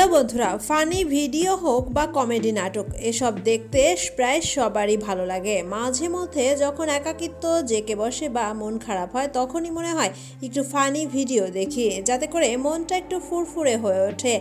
Hello বন্ধুরা, funny video হোক বা কমেডি নাটক, এসব দেখতে প্রায় সবারই ভালো লাগে। মাঝে মধ্যে যখন একাকিত্ব, জেকে বসে বা মন খারাপ হয়, তখনই মনে হয় একটু ফানি ভিডিও দেখি, যাতে করে মনটা একটু ফুরফুরে হয়ে ওঠে।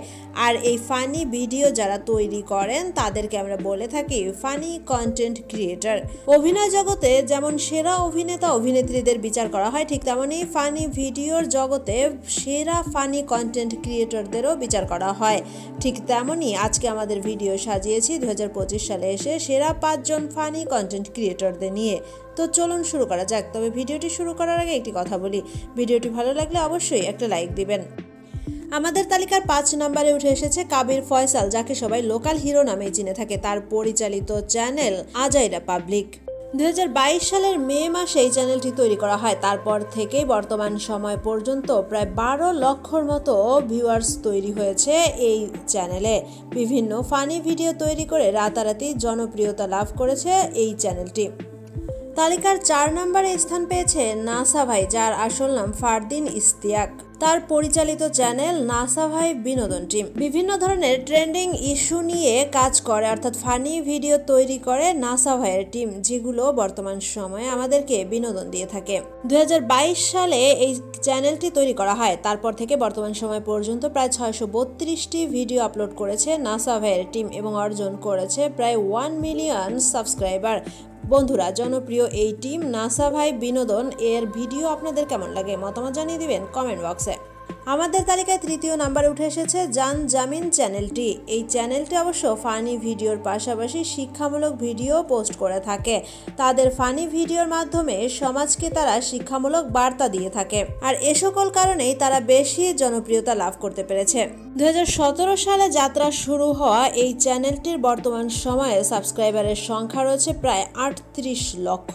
আর এই ফানি ভিডিও যারা তৈরি করেন, তাদেরকে আমরা বলে থাকি ফানি কন্টেন্ট ক্রিয়েটার। অভিনয় জগতে যেমন সেরা অভিনেতা, অভিনেত্রীদের বিচার করা হয়, ঠিক তেমনই ফানি ভিডিওর জগতে সেরা ফানি কন্টেন্ট ক্রিয়েটরদেরও বিচার করা হয়। ঠিক তেমনই আজকে আমাদের ভিডিও সাজিয়েছি দু হাজার পঁচিশ সালে এসে সেরা পাঁচজন ফানি কন্টেন্ট ক্রিয়েটরদের নিয়ে। তো চলুন শুরু করা যাক, তবে ভিডিওটি শুরু করার আগে একটি কথা বলি। ভিডিওটি ভালো লাগলে অবশ্যই একটা লাইক দিবেন। আমাদের তালিকার পাঁচ নম্বরে উঠে এসেছে কাবির ফয়সাল, যাকে সবাই লোকাল হিরো নামেই চিনে থাকে। তার পরিচালিত চ্যানেল আজাইরা পাবলিক। দু হাজার বাইশ সালের মে মাসে এই চ্যানেলটি তৈরি করা হয়। তারপর থেকেই বর্তমান সময় পর্যন্ত প্রায় বারো লক্ষর মতো ভিউয়ার্স তৈরি হয়েছে এই চ্যানেলে। বিভিন্ন ফানি ভিডিও তৈরি করে রাতারাতি জনপ্রিয়তা লাভ করেছে এই চ্যানেলটি। তালিকার চার নম্বরে স্থান পেয়েছে নাসা ভাই, যার আসল নাম ফারদিন ইস্তিয়াক তার পরিচালিত চ্যানেল নাসা ভাই বিনোদন টিম। বিভিন্ন ধরনের ট্রেন্ডিং ইস্যু নিয়ে কাজ করে, অর্থাৎ ফানি ভিডিও তৈরি করে নাসা ভাইয়ের টিম, যেগুলো বর্তমান সময়ে আমাদেরকে বিনোদন দিয়ে থাকে। দু হাজার বাইশ সালে এই চ্যানেলটি তৈরি করা হয়। তারপর থেকে বর্তমান সময় পর্যন্ত প্রায় ছয়শো বত্রিশটি ভিডিও আপলোড করেছে নাসা ভাইয়ের টিম এবং অর্জন করেছে প্রায় ওয়ান মিলিয়ন সাবস্ক্রাইবার। বন্ধুরা, জনপ্রিয় এই টিম নাসা ভাই বিনোদন, এর ভিডিও আপনাদের কেমন লাগে? মতামত জানিয়ে দিবেন কমেন্ট বক্সে। আমাদের তালিকায় তৃতীয় নাম্বারে উঠে এসেছে জান জামিন চ্যানেলটি। এই চ্যানেলটি অবশ্য ফানি ভিডিওর পাশাপাশি শিক্ষামূলক ভিডিও পোস্ট করে থাকে। তাদের ফানি ভিডিওর মাধ্যমে সমাজকে তারা শিক্ষামূলক বার্তা দিয়ে থাকে। আর এ সকল কারণেই তারা বেশি জনপ্রিয়তা লাভ করতে পেরেছে। দু হাজার সতেরো সালে যাত্রা শুরু হওয়া এই চ্যানেলটির বর্তমান সময়ে সাবস্ক্রাইবারের সংখ্যা রয়েছে প্রায় আটত্রিশ লক্ষ।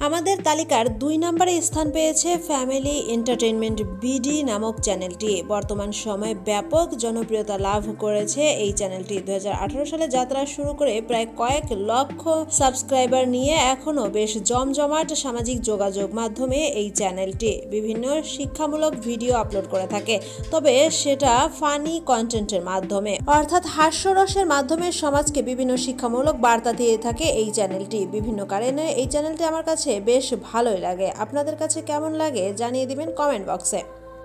আমাদের তালিকার দুই নম্বরে স্থান পেয়েছে ফ্যামিলি এন্টারটেনমেন্ট বিডি নামক চ্যানেলটি। বর্তমান সময়ে ব্যাপক জনপ্রিয়তা লাভ করেছে এই চ্যানেলটি। দুহাজার আঠারো সালে যাত্রা শুরু করে প্রায় কয়েক লক্ষ সাবস্ক্রাইবার নিয়ে এখনও বেশ জমজমাট সামাজিক যোগাযোগ মাধ্যমে এই চ্যানেলটি। বিভিন্ন শিক্ষামূলক ভিডিও আপলোড করে থাকে, তবে সেটা ফানি কন্টেন্টের মাধ্যমে। অর্থাৎ হাস্যরসের মাধ্যমে সমাজকে বিভিন্ন শিক্ষামূলক বার্তা দিয়ে থাকে এই চ্যানেলটি। বিভিন্ন কারণে এই চ্যানেলটি আমার কাছে বেশ ভালোই লাগে। আপনাদের কাছে কেমন লাগে জানিয়ে দিবেন কমেন্ট বক্সে।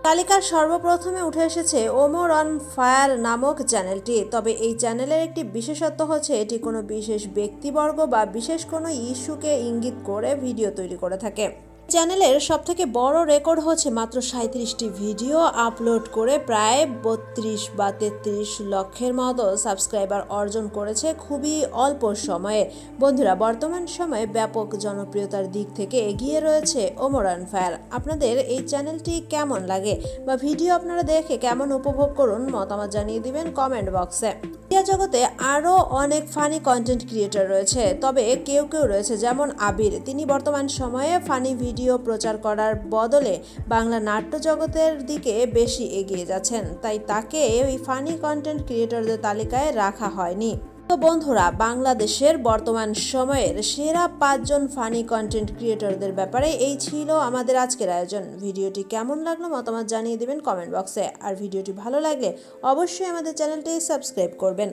তালিকার সর্বপ্রথমে উঠে এসেছে ওমর অন ফায়ার নামক চ্যানেলটি। তবে এই চ্যানেলের একটি বিশেষত্ব হচ্ছে এটি কোনো বিশেষ ব্যক্তিবর্গ বা বিশেষ কোনো ইস্যুকে ইঙ্গিত করে ভিডিও তৈরি করে থাকে। চ্যানেলের সবথেকে বড় রেকর্ড হচ্ছে মাত্র সাঁত্রিশটি ভিডিও আপলোড করে প্রায় বত্রিশ বা তেত্রিশ লক্ষের মতো সাবস্ক্রাইবার অর্জন করেছে খুবই অল্প সময়ে। বন্ধুরা, বর্তমান সময়ে ব্যাপক জনপ্রিয়তার দিক থেকে এগিয়ে রয়েছে ওমরান ফায়ার আপনাদের এই চ্যানেলটি কেমন লাগে বা ভিডিও আপনারা দেখে কেমন উপভোগ করুন মতামত জানিয়ে দিবেন কমেন্ট বক্সে। মিডিয়া জগতে আরও অনেক ফানি কন্টেন্ট ক্রিয়েটর রয়েছে, তবে কেউ কেউ রয়েছে যেমন আবির। তিনি বর্তমান সময়ে ফানি ভিডিও প্রচার করার বদলে বাংলা নাট্য জগতের দিকে বেশি এগিয়ে যাচ্ছেন, তাই তাকে ওই ফানি কন্টেন্ট ক্রিয়েটারদের তালিকায় রাখা হয়নি। তো বন্ধুরা, বাংলাদেশের বর্তমান সময়ের সেরা পাঁচজন ফানি কন্টেন্ট ক্রিয়েটরদের ব্যাপারে এই ছিল আমাদের আজকের আয়োজন। ভিডিওটি কেমন লাগল মতামত জানিয়ে দেবেন কমেন্ট বক্সে। আর ভিডিওটি ভালো লাগলে অবশ্যই আমাদের চ্যানেলটি সাবস্ক্রাইব করবেন।